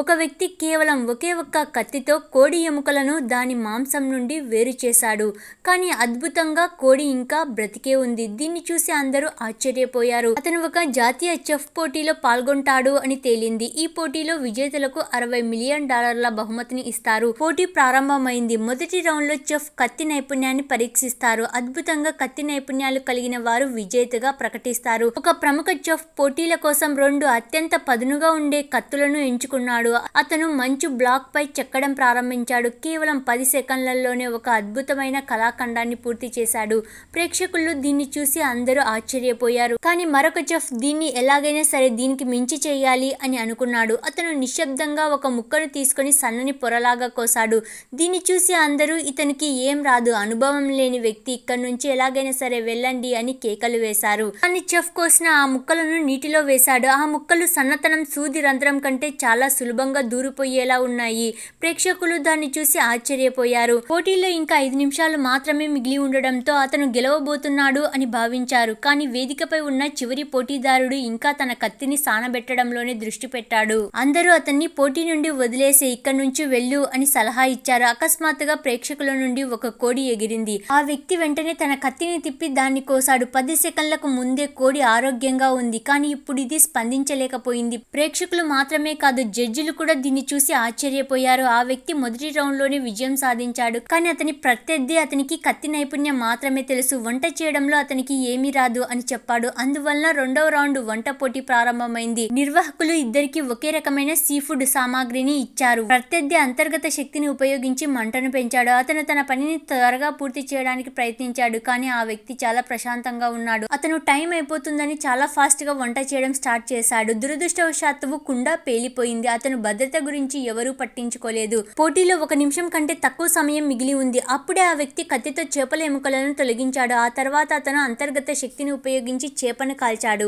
ఒక వ్యక్తి కేవలం ఒకే ఒక్క కత్తితో కోడి ఎముకలను దాని మాంసం నుండి వేరు చేశాడు. కానీ అద్భుతంగా కోడి ఇంకా బ్రతికే ఉంది. దీన్ని చూసి అందరూ ఆశ్చర్యపోయారు. అతను ఒక జాతీయ చెఫ్ పోటీలో పాల్గొంటాడు అని తేలింది. ఈ పోటీలో విజేతలకు అరవై మిలియన్ డాలర్ల బహుమతిని ఇస్తారు. పోటీ ప్రారంభమైంది. మొదటి రౌండ్లో చెఫ్ కత్తి నైపుణ్యాన్ని పరీక్షిస్తారు. అద్భుతంగా కత్తి నైపుణ్యాలు కలిగిన వారు విజేతగా ప్రకటిస్తారు. ఒక ప్రముఖ చెఫ్ పోటీల కోసం రెండు అత్యంత పదునుగా ఉండే కత్తులను ఎంచుకున్నాడు. అతను మంచు బ్లాక్ పై చెక్కడం ప్రారంభించాడు. కేవలం పది సెకండ్లలోనే ఒక అద్భుతమైన కళాఖండాన్ని పూర్తి చేశాడు. ప్రేక్షకులు దీన్ని చూసి అందరూ ఆశ్చర్యపోయారు. కానీ మరొక చెఫ్ దీన్ని ఎలాగైనా సరే దీనికి మించి చేయాలి అని అనుకున్నాడు. అతను నిశ్శబ్దంగా ఒక ముక్కను తీసుకొని సన్నని పొరలాగా కోసాడు. దీన్ని చూసి అందరూ ఇతనికి ఏం రాదు అనుభవం లేని వ్యక్తి ఇక్కడి నుంచి ఎలాగైనా సరే వెళ్ళండి అని కేకలు వేశారు. కానీ చెఫ్ కోసిన ఆ ముక్కలను నీటిలో వేశాడు. ఆ ముక్కలు సన్నతనం సూది రంధ్రం కంటే చాలా సులభంగా దూరిపోయేలా ఉన్నాయి. ప్రేక్షకులు దాన్ని చూసి ఆశ్చర్యపోయారు. పోటీలో ఇంకా ఐదు నిమిషాలు మాత్రమే మిగిలి ఉండడంతో అతను గెలవబోతున్నాడు అని భావించారు. కానీ వేదికపై ఉన్న చివరి పోటీదారుడు ఇంకా తన కత్తిని సానబెట్టడంలోనే దృష్టి పెట్టాడు. అందరూ అతన్ని పోటీ నుండి వదిలేసి ఇక్కడి నుంచి వెళ్ళు అని సలహా ఇచ్చారు. అకస్మాత్తుగా ప్రేక్షకుల నుండి ఒక కోడి ఎగిరింది. ఆ వ్యక్తి వెంటనే తన కత్తిని తిప్పి దాన్ని కోసాడు. పది సెకండ్లకు ముందే కోడి ఆరోగ్యంగా ఉంది. కానీ ఇప్పుడు ఇది స్పందించలేకపోయింది. ప్రేక్షకులు మాత్రమే కాదు జడ్జి జడ్జిలు కూడా దీన్ని చూసి ఆశ్చర్యపోయారు. ఆ వ్యక్తి మొదటి రౌండ్లోనే విజయం సాధించాడు. కానీ అతని ప్రత్యర్థి అతనికి కత్తి నైపుణ్యం మాత్రమే తెలుసు. వంట చేయడంలో అతనికి ఏమీ రాదు అని చెప్పాడు. అందువలన రెండవ రౌండ్ వంట పోటీ ప్రారంభమైంది. నిర్వాహకులు ఇద్దరికి ఒకే రకమైన సీ ఫుడ్ సామాగ్రిని ఇచ్చారు. ప్రత్యర్థి అంతర్గత శక్తిని ఉపయోగించి మంటను పెంచాడు. అతను తన పనిని త్వరగా పూర్తి చేయడానికి ప్రయత్నించాడు. కానీ ఆ వ్యక్తి చాలా ప్రశాంతంగా ఉన్నాడు. అతను టైం అయిపోతుందని చాలా ఫాస్ట్గా వంట చేయడం స్టార్ట్ చేశాడు. దురదృష్టవశాత్తు కుండ పేలిపోయింది. అతను అతను భద్రత గురించి ఎవరూ పట్టించుకోలేదు. పోటీలో ఒక నిమిషం కంటే తక్కువ సమయం మిగిలి ఉంది. అప్పుడే ఆ వ్యక్తి కత్తితో చేపల ఎముకలను తొలగించాడు. ఆ తర్వాత అతను అంతర్గత శక్తిని ఉపయోగించి చేపను కాల్చాడు.